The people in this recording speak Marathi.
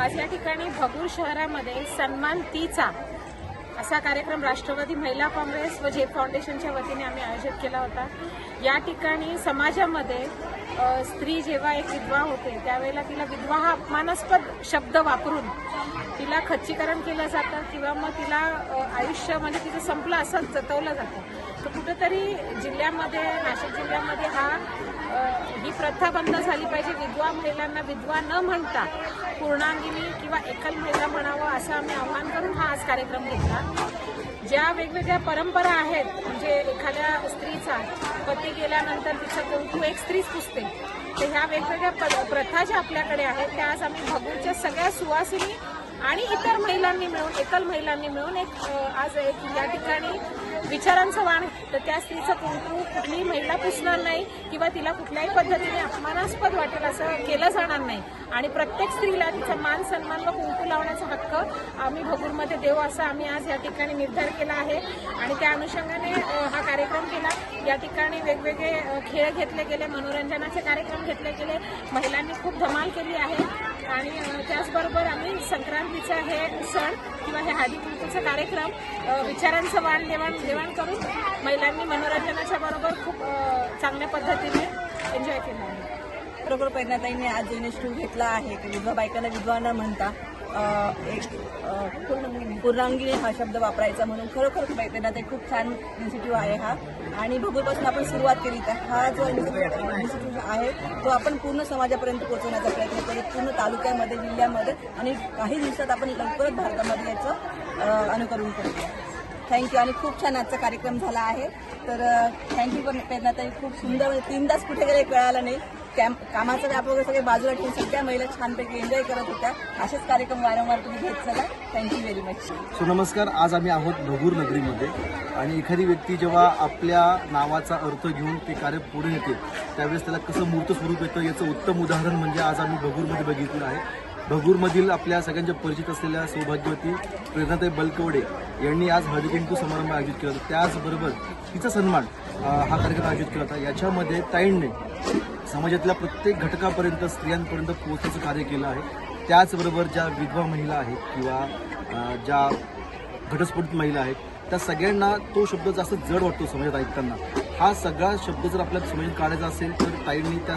आज या ठिकाणी भगूर शहरामध्ये सन्मान तीचा असा कार्यक्रम राष्ट्रवादी महिला काँग्रेस व झेप फाउंडेशनच्या वतीने आम्ही आयोजित केला होता. या ठिकाणी समाजामध्ये स्त्री जेव्हा एक विधवा होते त्यावेळेला तिला विधवा हा अपमानास्पद शब्द वापरून तिला खच्चीकरण केलं जातं किंवा मग तिला आयुष्य म्हणजे तिचं संपलं असं जतवलं जातं. तर कुठंतरी जिल्ह्यामध्ये नाशिक जिल्ह्यामध्ये हा ही प्रथा बंद झाली पाहिजे. विधवा महिलांना विधवा न म्हणता पूर्णांगिनी किंवा एकल महिला म्हणावं असं आम्ही आव्हान करून हा आज कार्यक्रम घेतला. ज्या वेगवेगळ्या परंपरा आहेत म्हणजे एखाद्या स्त्रीचा पती गेल्यानंतर तिचं कुंकू एक स्त्रीच पुसते. तर ह्या वेगवेगळ्या प्रथा ज्या आपल्याकडे आहेत त्या आज आम्ही भगूरच्या सगळ्या सुवासिनी आणि इतर महिलांनी मिळून एकल महिलांनी मिळून एक आज एक या ठिकाणी विचारांचं वाण तर त्या स्त्रीचं कुंकू कुठलीही महिला पुसणार नाही किंवा तिला कुठल्याही पद्धतीने अपमानास्पद वाटेल असं केलं जाणार नाही. आणि प्रत्येक स्त्रीला तिचा मान सन्मान व कुंकू लावण्याचा हक्क आम्ही भगूरमध्ये देऊ असा आम्ही आज या ठिकाणी निर्धार केला आहे. आणि त्या अनुषंगाने हा कार्यक्रम केला. या ठिकाणी वेगवेगळे खेळ घेतले गेले मनोरंजनाचे कार्यक्रम घेतले गेले. महिलांनी खूप धमाल केली आहे. आणि त्याचबरोबर आम्ही संक्रांतीचं हे सण किंवा हे हादीपूर्तीचा कार्यक्रम विचारांचं वाण देवाण देवाण करून महिलांनी मनोरंजनाच्या बरोबर खूप चांगल्या पद्धतीने एन्जॉय केलं आहे. बरोबर प्रेरणाताईंनी आज इनिशिएटिव्ह घेतला आहे की विधवा बायकांना विधवा न म्हणता एक पूर्णांगिनी हा शब्द वापरायचा म्हणून खरोखर प्रेरणाताई खूप छान इन्स्टिट्यूट आहे हा. आणि भगूरपासून आपण सुरुवात केली तर हा जो इन्स्टिट्यूट आहे तो आपण पूर्ण समाजापर्यंत पोहोचवण्याचा प्रयत्न करू. पूर्ण तालुक्यामध्ये जिल्ह्यामध्ये आणि काही दिवसात आपण लवकरच भारतामध्ये याचं अनुकरण करूया थँक्यू आणि खूप छान आजचा कार्यक्रम झाला आहे. तर थँक्यू पण प्रेरणाताई खूप सुंदर म्हणजे तीन तास कुठे गेले कळालं नाही कॅम्प कामाचा व्याप वगैरे सगळे बाजूला ठेवून सगळ्या महिला छानपैकी एन्जॉय करत होत्या. असेच कार्यक्रम वारंवार तुम्ही घेत चला. थँक्यू व्हेरी मच सो नमस्कार आज आम्ही आहोत भगूर नगरीमध्ये. आणि एखादी व्यक्ती जेव्हा आपल्या नावाचा अर्थ घेऊन ते कार्य पुढे येते त्यावेळेस त्याला कसं मूर्त स्वरूप येतं याचं उत्तम उदाहरण म्हणजे आज आम्ही भगूरमध्ये बघितलं आहे. भगूरमधील आपल्या सगळ्यांच्या परिचित असलेल्या सौभाग्यवती प्रेरणाताई बलकवडे यांनी आज हळदी समारंभ आयोजित केला होता. त्याचबरोबर तिचा सन्मान हा कार्यक्रम आयोजित केला होता. याच्यामध्ये ताईंनी समाजातल्या प्रत्येक घटकापर्यंत स्त्रियांपर्यंत पोहोचण्याचं कार्य केलं आहे. त्याचबरोबर ज्या विधवा महिला आहेत किंवा ज्या घटस्फोटित महिला आहेत त्या सगळ्यांना तो शब्द जास्त जड वाटतो समाजात ऐकताना. हा सगळा शब्द जर आपल्याला समाजात काढायचा असेल तर ताईंनी त्या